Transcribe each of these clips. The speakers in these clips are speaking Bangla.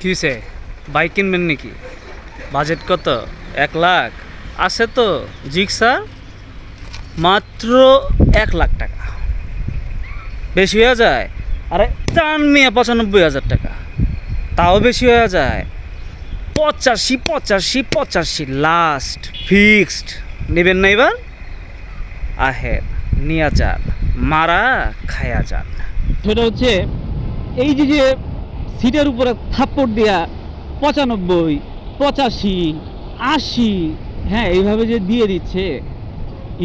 কী হয়েছে বাইক কিনবেন নাকি? বাজেট কত? এক লাখ? আছে তো, জিক্সা? মাত্র এক লাখ টাকা। বেশি হয়ে যায়? আরে টান মিয়া পঁচানব্বই হাজার টাকা। তাও বেশি হয়ে যায়? পঁচাশি পঁচাশি পঁচাশি লাস্ট ফিক্সড নেবেন না এবার? আহে, নিয়া যান। মারা, খায়া যান। সেটা হচ্ছে, এই যে সিটের উপরে থাপ্পড় দেয়া পঁচানব্বই, পঁচাশি, আশি। হ্যাঁ এইভাবে যে দিয়ে দিচ্ছে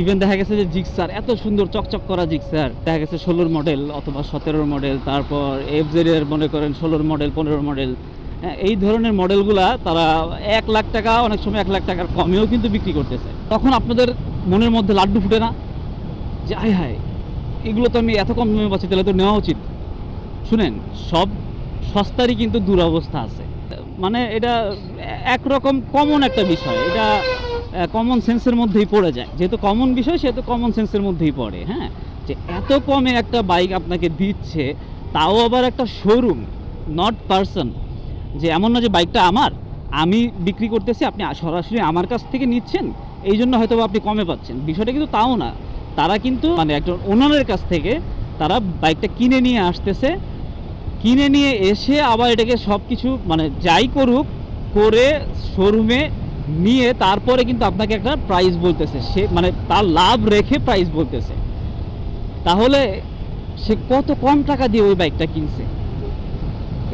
ইভেন দেখা গেছে যে জিক্সার, এত সুন্দর চকচক করা জিক্সার। দেখা গেছে ষোলোর মডেল অথবা সতেরোর মডেল তারপর এফজেড এর মনে করেন ষোলোর মডেল পনেরোর মডেল হ্যাঁ এই ধরনের মডেলগুলা তারা এক লাখ টাকা, অনেক সময় এক লাখ টাকার কমেও কিন্তু বিক্রি করতেছে। তখন আপনাদের মনের মধ্যে লাড্ডু ফুটে না? যে, আয় হায়, এগুলো তো আমি এত কম দামে পাচ্ছি, তাহলে তো নেওয়া উচিত। শুনেন, সব সস্তারই কিন্তু দুরবস্থা আছে। মানে এটা একরকম কমন একটা বিষয়। এটা কমন সেন্সের মধ্যেই পড়ে যায়। যেহেতু কমন বিষয়, সেহেতু কমন সেন্সের মধ্যেই পড়ে হ্যাঁ? যে এত কমে একটা বাইক আপনাকে দিচ্ছে, তাও আবার একটা শোরুম নট পার্সন যে এমন না যে বাইকটা আমার, আমি বিক্রি করতেছি, আপনি সরাসরি আমার কাছ থেকে নিচ্ছেন, এই জন্য হয়তো আপনি কমে পাচ্ছেন। বিষয়টা কিন্তু তাও না। তারা কিন্তু মানে একজন ওনারের কাছ থেকে, তারা বাইকটা কিনে নিয়ে আসতেছে কিনে নিয়ে এসে আবার এটাকে সব কিছু মানে যাই করুক করে শোরুমে নিয়ে তারপরে কিন্তু আপনাকে একটা প্রাইস বলতেছে। সে মানে তার লাভ রেখে প্রাইস বলতেছে। তাহলে সে কত কম টাকা দিয়ে ওই বাইকটা কিনছে?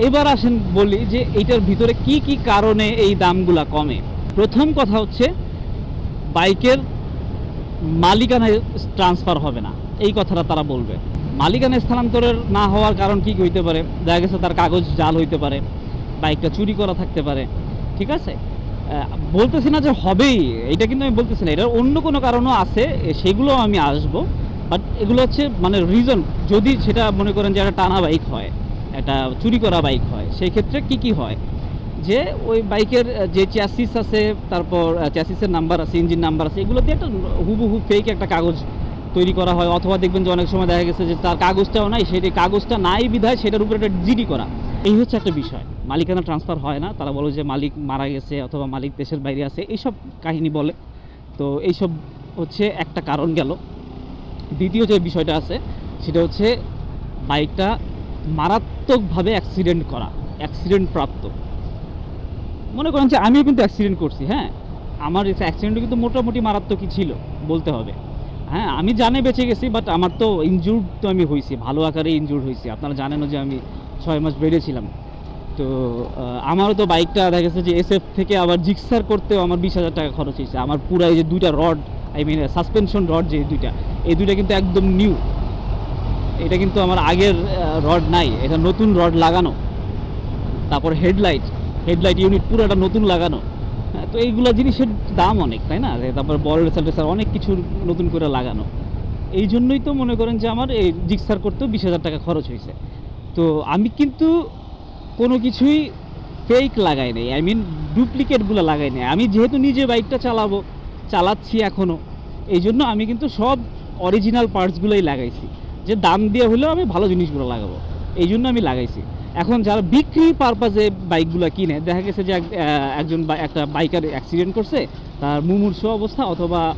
এবার আসেন বলি যে এইটার ভিতরে কি কি কারণে এই দামগুলা কমে? প্রথম কথা হচ্ছে বাইকের মালিকানায় ট্রান্সফার হবে না। এই কথাটা তারা বলবে। মালিকানা স্থানান্তরের না হওয়ার কারণ কি হইতে পারে? দেখা গেছে তার কাগজ জাল হইতে পারে, বাইকটা চুরি করা থাকতে পারে, ঠিক আছে? বলতেছি না যে হবেই, এটা কিন্তু আমি বলতেছি না। এটার অন্য কোনো কারণও আছে সেগুলো আমি আসব বাট এগুলো হচ্ছে মানে রিজন যদি সেটা মনে করেন যে একটা টানা বাইক হয়, একটা চুরি করা বাইক হয়, সেই ক্ষেত্রে কি কি হয়? যে ওই বাইকের যে চ্যাসিস আছে, তারপর চ্যাসিসের নাম্বার আছে ইঞ্জিন নাম্বার আছে এগুলো দিয়ে একটা হুবহু ফেক একটা কাগজ তৈরি করা হয়, অথবা দেখবেন যে অনেক সময় দেখা গেছে যে তার কাগজটাও নাই, সেই কাগজটা নাই বিধায় সেটার উপরে একটা জিডি করা। এই হচ্ছে একটা বিষয়। মালিকানা ট্রান্সফার হয় না, তারা বলে যে মালিক মারা গেছে অথবা মালিক দেশের বাইরে আছে, এইসব কাহিনী বলে। তো এইসব হচ্ছে একটা কারণ গেল। দ্বিতীয় যে বিষয়টা আছে, সেটা হচ্ছে বাইকটা মারাত্মকভাবে অ্যাক্সিডেন্ট করা অ্যাক্সিডেন্ট প্রাপ্ত। মনে করেন যে আমিও কিন্তু অ্যাক্সিডেন্ট করছি হ্যাঁ? আমার অ্যাক্সিডেন্টও কিন্তু মোটামুটি মারাত্মকই ছিল, বলতে হবে। হ্যাঁ আমি জানে বেঁচে গেছি বাট আমার তো ইনজুর্ড তো আমি হয়েছি ভালো আকারে ইনজুর্ড হয়েছি আপনারা জানেনও যে আমি ছয় মাস বেড়েছিলাম তো আমারও তো বাইকটা দেখা গেছে যে এসএফ থেকে আবার জিক্সার করতেও আমার বিশ হাজার টাকা খরচ হয়েছে। আমার পুরো এই যে দুইটা rod I mean suspension rod যে দুইটা, এই দুইটা কিন্তু একদম নিউ এটা কিন্তু আমার আগের রড নাই, এটা নতুন রড লাগানো। তারপর হেডলাইট হেডলাইট ইউনিট পুরোটা নতুন লাগানো। তো এইগুলো জিনিসের দাম অনেক, তাই না? তারপর বড় রেসার টেসার অনেক কিছু নতুন করে লাগানো। এই জন্যই তো মনে করেন যে আমার এই জিক্সার করতেও বিশ হাজার টাকা খরচ হয়েছে। তো আমি কিন্তু কোনো কিছুই ফেক লাগাই নাই। আই মিন ডুপ্লিকেটগুলো লাগাই নাই। আমি যেহেতু নিজে বাইকটা চালাবো, চালাচ্ছি এখনও এই জন্য আমি কিন্তু সব অরিজিনাল পার্টসগুলোই লাগাইছি। যে দাম দিয়ে হলেও আমি ভালো জিনিসগুলো লাগাবো। এই জন্য আমি লাগাইছি। এখন যারা বিক্রি পারপাজে বাইকগুলো কিনে, দেখা গেছে যে এক- একজন একটা বাইকার অ্যাক্সিডেন্ট করছে, তার মুমূর্ষ অবস্থা অথবা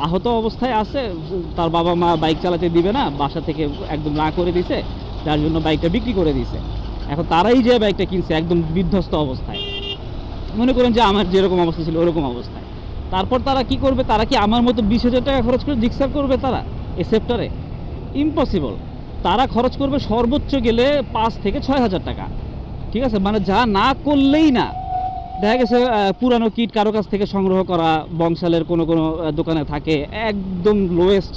আহত অবস্থায় আছে, তার বাবা মা বাইক চালাতে দিবে না, বাসা থেকে একদম না করে দিছে, যার জন্য বাইকটা বিক্রি করে দিছে। এখন তারাই যে বাইকটা কিনছে একদম বিধ্বস্ত অবস্থায়। মনে করেন যে আমার যেরকম অবস্থা ছিল ওরকম অবস্থায়। তারপর তারা কি করবে? তারা কি আমার মতো বিশ হাজার টাকা খরচ করে জিক্সার করবে তারা? এ ইম্পসিবল তারা খরচ করবে সর্বোচ্চ গেলে পাঁচ থেকে ছয় হাজার টাকা। ঠিক আছে? মানে যা না করলেই না। দেখা গেছে পুরানো কিট কারও কাছ থেকে সংগ্রহ করা, বংশালের কোনো কোনো দোকানে থাকে, একদম লোয়েস্ট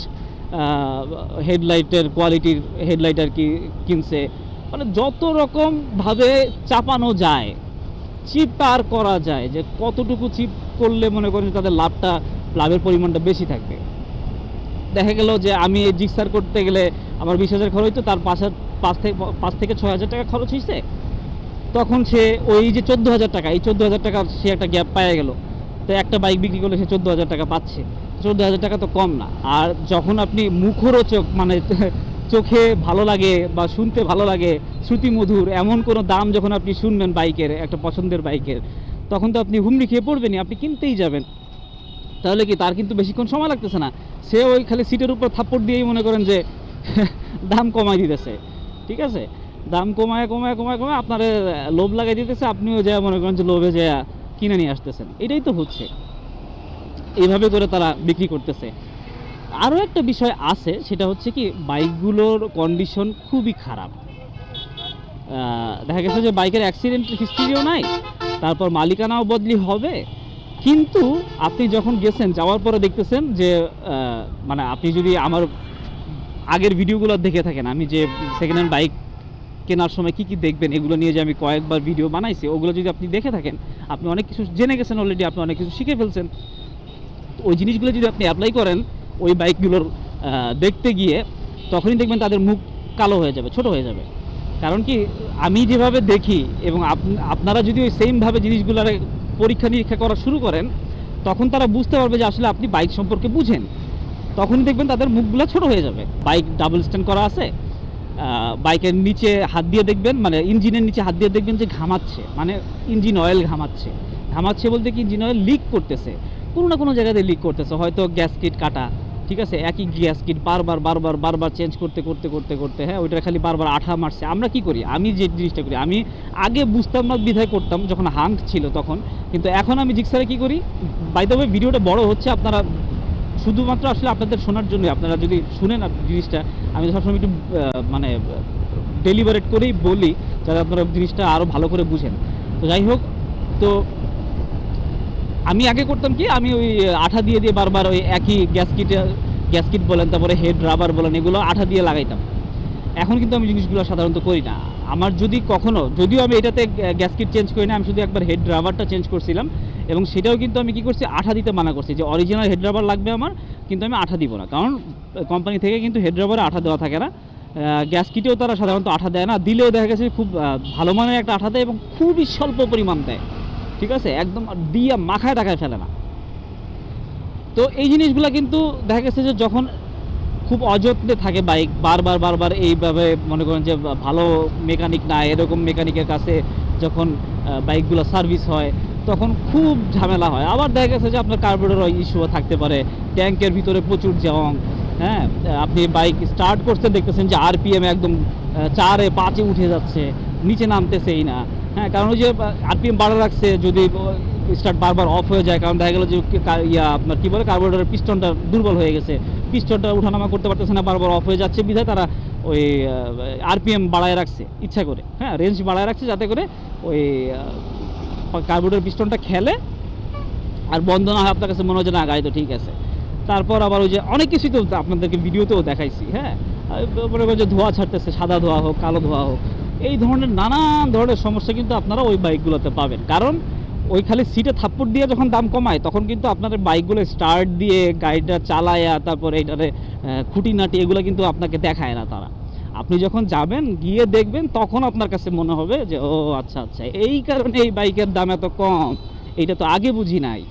হেডলাইটের কোয়ালিটির হেডলাইট আর কি কিনছে। মানে যত রকমভাবে চাপানো যায় চিপ আর করা যায়, যে কতটুকু চিপ করলে মনে করেন তাদের লাভটা, লাভের পরিমাণটা বেশি থাকবে। দেখা গেল যে আমি এই জিক্সার করতে গেলে আমার বিশ হাজার খরচ হইতো, তার পাঁচ পাঁচ থেকে পাঁচ থেকে ছয় হাজার টাকা খরচ হয়েছে তখন সে ওই যে চোদ্দ হাজার টাকা, এই চোদ্দ হাজার টাকা সে একটা গ্যাপ পায়ে গেল। তো একটা বাইক বিক্রি করলে সে চোদ্দ হাজার টাকা পাচ্ছে। চোদ্দ হাজার টাকা তো কম না। আর যখন আপনি মুখরোচক মানে চোখে ভালো লাগে বা শুনতে ভালো লাগে, শ্রুতিমধুর, এমন কোনো দাম যখন আপনি শুনবেন বাইকের, একটা পছন্দের বাইকের, তখন তো আপনি হুমড়ি খেয়ে পড়বেনই, আপনি কিনতেই যাবেন। তাহলে কি তার কিন্তু বেশিক্ষণ সময় লাগতেছে না? সে ওই খালি সিটের উপর থাপ্পড় দিয়েই মনে করেন যে দাম কমাই দিতেছে। ঠিক আছে? দাম কমায় কমায় কমায় কমায় আপনার লোভ লাগাই দিতেছে, আপনিও যা মনে করেন যে লোভে যা কিনে নিয়ে আসতেছেন। এটাই তো হচ্ছে। এইভাবে করে তারা বিক্রি করতেছে। আরও একটা বিষয় আছে, সেটা হচ্ছে কি, বাইকগুলোর কন্ডিশন খুবই খারাপ। দেখা গেছে যে বাইকের অ্যাক্সিডেন্ট হিস্ট্রিও নাই, তারপর মালিকানাও বদলি হবে। কিন্তু আপনি যখন গেছেন, যাওয়ার পরে দেখতেছেন যে মানে আপনি যদি আমার আগের ভিডিওগুলো দেখে থাকেন, আমি যে সেকেন্ড হ্যান্ড বাইক কেনার সময় কি কি দেখবেন, এগুলো নিয়ে যে আমি কয়েকবার ভিডিও বানাইছি, ওগুলো যদি আপনি দেখে থাকেন, আপনি অনেক কিছু জেনে গেছেন অলরেডি আপনি অনেক কিছু শিখে ফেলছেন। ওই জিনিসগুলো যদি আপনি অ্যাপ্লাই করেন, ওই বাইকগুলোর দেখতে গিয়ে, তখনই দেখবেন তাদের মুখ কালো হয়ে যাবে, ছোট হয়ে যাবে। কারণ কি, আমি যেভাবে দেখি এবং আপ- আপনারা যদি ওই সেমভাবে জিনিসগুলোর পরীক্ষা নিরীক্ষা করা শুরু করেন, তখন তারা বুঝতে পারবে যে আসলে আপনি বাইক সম্পর্কে বুঝেন। তখন দেখবেন তাদের মুখগুলো ছোট হয়ে যাবে। বাইক ডাবল স্ট্যান্ড করা আছে। বাইকের নিচে হাত দিয়ে দেখবেন মানে ইঞ্জিনের নিচে হাত দিয়ে দেখবেন যে ঘামাচ্ছে মানে ইঞ্জিন অয়েল ঘামাচ্ছে। ঘামাচ্ছে বলতে কি ইঞ্জিন অয়েল লিক করতেছে। কোনো না কোনো জায়গাতে লিক করতেছে, হয়তো গ্যাস কিট কাটা। ঠিক আছে? একই গ্যাস কিট বারবার বারবার বারবার চেঞ্জ করতে করতে করতে করতে হ্যাঁ? ওইটা খালি বারবার আঠা মারছে। আমরা কি করি? আমি যে জিনিসটা করি, আমি আগে বুঝতাম না বিধায় করতাম যখন হাঙ্ক ছিল তখন, কিন্তু এখন আমি জিক্সারে কি করি? বাই দ্য ভিডিওটা বড় হচ্ছে, আপনারা শুধুমাত্র আসলে আপনাদের শোনার জন্য আপনারা যদি শুনেন জিনিসটা, আমি সবসময় একটু মানে ডেলিভারেট করেই বলি, যাতে আপনারা জিনিসটা আরও ভালো করে বুঝেন। তো যাই হোক, তো আমি আগে করতাম কি, আমি ওই আঠা দিয়ে দিয়ে বারবার ওই একই গ্যাসকিটে গ্যাসকিট বলেন, তারপরে হেড রাবার বলেন, এগুলো আঠা দিয়ে লাগাইতাম। এখন কিন্তু আমি জিনিসগুলো সাধারণত করি না। আমার যদি কখনো, যদিও আমি এটাতে গ্যাসকিট চেঞ্জ করি না, আমি শুধু একবার হেড রাবারটা চেঞ্জ করছিলাম এবং সেটাও কিন্তু আমি কি করছি, আঠা দিতে মানা করছি যে অরিজিনাল হেড রাবার লাগবে আমার, কিন্তু আমি আঠা দিব না। কারণ কোম্পানি থেকে কিন্তু হেড রাবারে আঠা দেওয়া থাকে না। গ্যাস কিটেও তারা সাধারণত আঠা দেয় না, দিলেও দেখা গেছে খুব ভালো মানের একটা আঠা দেয় এবং খুবই স্বল্প পরিমাণ দেয়। ঠিক আছে? একদম দিয়ে মাখায় টাকায় ফেলে না। তো এই জিনিসগুলো কিন্তু দেখা গেছে যে যখন খুব অযত্নে থাকে বাইক বারবার বারবার এইভাবে মনে করেন যে ভালো মেকানিক না, এরকম মেকানিকের কাছে যখন বাইকগুলো সার্ভিস হয়, তখন খুব ঝামেলা হয়। আবার দেখা গেছে যে আপনার কার্বোরেটর ইস্যুও থাকতে পারে। ট্যাঙ্কের ভিতরে প্রচুর জং হ্যাঁ? আপনি বাইক স্টার্ট করছেন, দেখতেছেন যে আরপিএম একদম চারে, পাঁচে উঠে যাচ্ছে, নিচে নামতেছেই না। হ্যাঁ কারণ ওই যে আরপিএম বাড়া রাখছে, যদি স্টার্ট বারবার অফ হয়ে যায়, কারণ দেখা গেলো যে ইয়া, আপনার কী বলে কার্বোরেটরের পিস্টনটা দুর্বল হয়ে গেছে। পিস্টনটা উঠানামা করতে পারতেছে না, বারবার অফ হয়ে যাচ্ছে, বিধায় তারা ওই আরপিএম বাড়ায় রাখছে, ইচ্ছা করে। হ্যাঁ রেঞ্জ বাড়ায় রাখছে যাতে করে ওই কার্বোরেটর পিস্টনটা খেলে আর বন্ধ না হয়, আপনার কাছে মনে হয় না, গাড়ি তো ঠিক আছে। তারপর আবার ওই যে, অনেক কিছুই তো আপনাদেরকে ভিডিওতেও দেখাইছি হ্যাঁ? মনে করেন যে ধোঁয়া ছাড়তেছে, সাদা ধোঁয়া হোক, কালো ধোঁয়া হোক। এই ধরনের নানান ধরনের সমস্যা কিন্তু আপনারা ওই বাইকগুলোতে পাবেন। কারণ ওই খালি সিটে থাপ্পড় দিয়ে যখন দাম কমায়, তখন কিন্তু আপনাদের বাইকগুলো স্টার্ট দিয়ে গাড়িটা চালায়া, তারপরে এটারে খুঁটিনাটি এগুলো কিন্তু আপনাকে দেখায় না তারা। আপনি যখন যাবেন, গিয়ে দেখবেন, তখন আপনার কাছে মনে হবে যে, ও আচ্ছা আচ্ছা এই কারণে এই বাইকের দাম এত কম। এইটা তো আগে বুঝি নাই।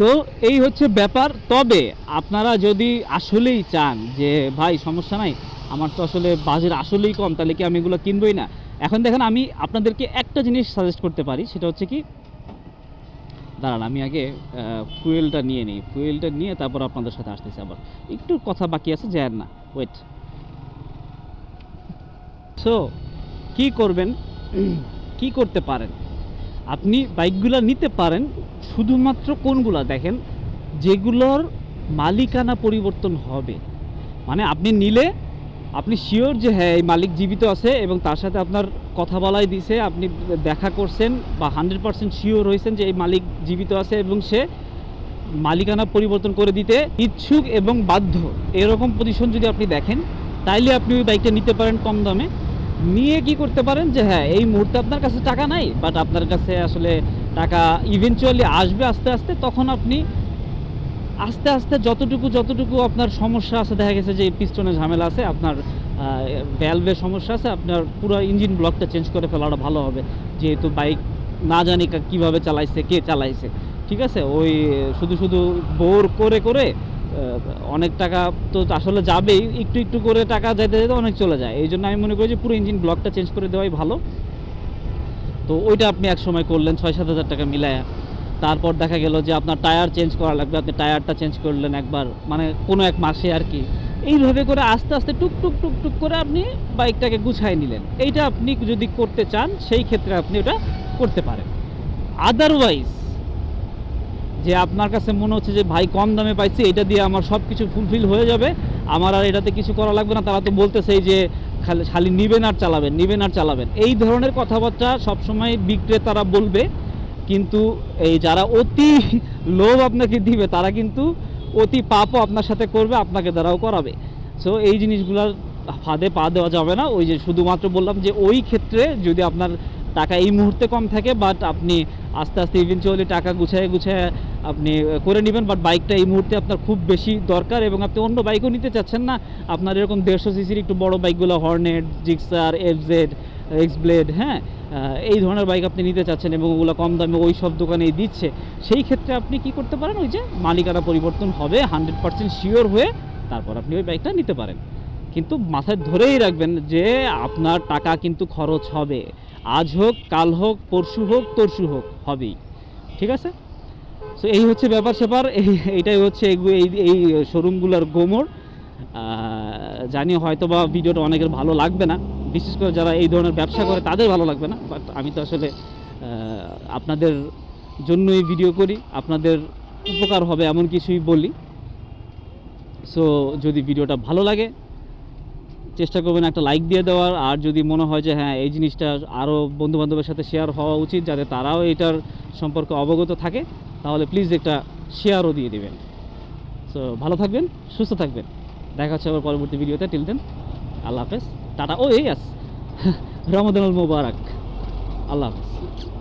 তো এই হচ্ছে ব্যাপার। তবে আপনারা যদি আসলেই চান যে, ভাই, সমস্যা নাই, আমার তো আসলে বাজেট আসলেই কম, তাহলে কি আমি এগুলো কিনবই না? এখন দেখেন, আমি আপনাদেরকে একটা জিনিস সাজেস্ট করতে পারি, সেটা হচ্ছে কি, দাঁড়ান, আমি আগে ফুয়েলটা নিয়ে নিই। ফুয়েলটা নিয়ে তারপর আপনাদের সাথে আসতেছি আবার। একটু কথা বাকি আছে যায় না। ওয়েট সো কি করবেন? কি করতে পারেন? আপনি বাইকগুলো নিতে পারেন, শুধুমাত্র কোনগুলা দেখেন? যেগুলোর মালিকানা পরিবর্তন হবে। মানে আপনি নিলে, আপনি শিওর যে হ্যাঁ এই মালিক জীবিত আছে এবং তার সাথে আপনার কথা বলাই দিছে, আপনি দেখা করছেন বা হান্ড্রেড পার্সেন্ট শিওর হয়েছেন যে এই মালিক জীবিত আছে এবং সে মালিকানা পরিবর্তন করে দিতে ইচ্ছুক এবং বাধ্য। এরকম পজিশন যদি আপনি দেখেন, তাইলে আপনি ওই বাইকটা নিতে পারেন কম দামে। নিয়ে কি করতে পারেন যে হ্যাঁ এই মুহূর্তে আপনার কাছে টাকা নাই বাট আপনার কাছে আসলে টাকা ইভেনচুয়ালি আসবে আস্তে আস্তে, তখন আপনি আস্তে আস্তে যতটুকু যতটুকু আপনার সমস্যা আছে, দেখা গেছে যে পিস্টনের ঝামেলা আছে, আপনার ভ্যালভের সমস্যা আছে, আপনার পুরো ইঞ্জিন ব্লকটা চেঞ্জ করে ফেলাটা ভালো হবে। যেহেতু বাইক না জানি কীভাবে চালাইছে, কে চালাইছে, ঠিক আছে? ওই শুধু শুধু বোর করে করে অনেক টাকা তো আসলে যাবেই। একটু একটু করে টাকা যেতে যেতে অনেক চলে যায়। এই জন্য আমি মনে করি যে পুরো ইঞ্জিন ব্লকটা চেঞ্জ করে দেওয়াই ভালো। তো ওইটা আপনি এক সময় করলেন, ছয় সাত হাজার টাকা মিলায়া। তারপর দেখা গেল যে আপনার টায়ার চেঞ্জ করা লাগবে। আপনি টায়ারটা চেঞ্জ করলেন একবার মানে কোনো এক মাসে আর কি। এইভাবে করে আস্তে আস্তে টুক টুক টুক টুক করে আপনি বাইকটাকে গুছাই নিলেন। এইটা আপনি যদি করতে চান, সেই ক্ষেত্রে আপনি ওটা করতে পারেন। আদারওয়াইজ যে আপনার কাছে মনে হচ্ছে যে, ভাই, কম দামে পাইছি, এটা দিয়ে আমার সব কিছু ফুলফিল হয়ে যাবে, আমার আর এটাতে কিছু করা লাগবে না। তারা তো বলতেছেই যে, খালি খালি নিবেন আর চালাবেন, নিবেন আর চালাবেন। এই ধরনের কথাবার্তা সবসময় বিক্রেতারা বলবে, কিন্তু এই যারা অতি লোভ আপনাকে দিবে, তারা কিন্তু অতি পাপও আপনার সাথে করবে, আপনাকে দ্বারাও করাবে। সো এই জিনিসগুলোর ফাঁদে পা দেওয়া যাবে না। ওই যে, শুধুমাত্র বললাম যে, ওই ক্ষেত্রে যদি আপনার টাকা এই মুহূর্তে কম থাকে বাট আপনি আস্তে আস্তে ইভেনচুয়ালি টাকা গুছায় গুছায় আপনি করে নেবেন বাট বাইকটা এই মুহূর্তে আপনার খুব বেশি দরকার এবং আপনি অন্য বাইকও নিতে চাচ্ছেন না। আপনার এরকম দেড়শো সিসির একটু বড় বাইকগুলো Hornet Gixxer FZ X Blade হ্যাঁ এই ধরনের বাইক আপনি নিতে চাচ্ছেন এবং ওগুলো কম দামে ওই সব দোকানেই দিচ্ছে। সেই ক্ষেত্রে আপনি কি করতে পারেন? ওই যে মালিকানা পরিবর্তন হবে হান্ড্রেড পার্সেন্ট শিওর হয়ে তারপর আপনি ওই বাইকটা নিতে পারেন। কিন্তু মাথায় ধরেই রাখবেন যে আপনার টাকা কিন্তু খরচ হবে। আজ হোক, কাল হোক, পরশু হোক, তরশু হোক, হবেই। ঠিক আছে? সো এই হচ্ছে ব্যাপার স্যাপার, এই, এইটাই হচ্ছে এই এই শোরুমগুলোর গোমর। জানি হয়তো বা ভিডিওটা অনেকের ভালো লাগবে না। বিশেষ করে যারা এই ধরনের ব্যবসা করে, তাদের ভালো লাগবে না। বাট আমি তো আসলে আপনাদের জন্যই ভিডিও করি। আপনাদের উপকার হবে এমন কিছুই বলি। সো যদি ভিডিওটা ভালো লাগে চেষ্টা করবেন একটা লাইক দিয়ে দেওয়ার। আর যদি মনে হয় যে হ্যাঁ এই জিনিসটা আরও বন্ধুবান্ধবের সাথে শেয়ার হওয়া উচিত, যাতে তারাও এটার সম্পর্কে অবগত থাকে, তাহলে প্লিজ একটা শেয়ারও দিয়ে দেবেন। সো ভালো থাকবেন, সুস্থ থাকবেন। দেখা হচ্ছে আবার পরবর্তী ভিডিওতে। টিল দেন আল্লাহ হাফেজ। টাটা। ও, এই আস। রমদানুল মুবারক। আল্লাহ হাফেজ।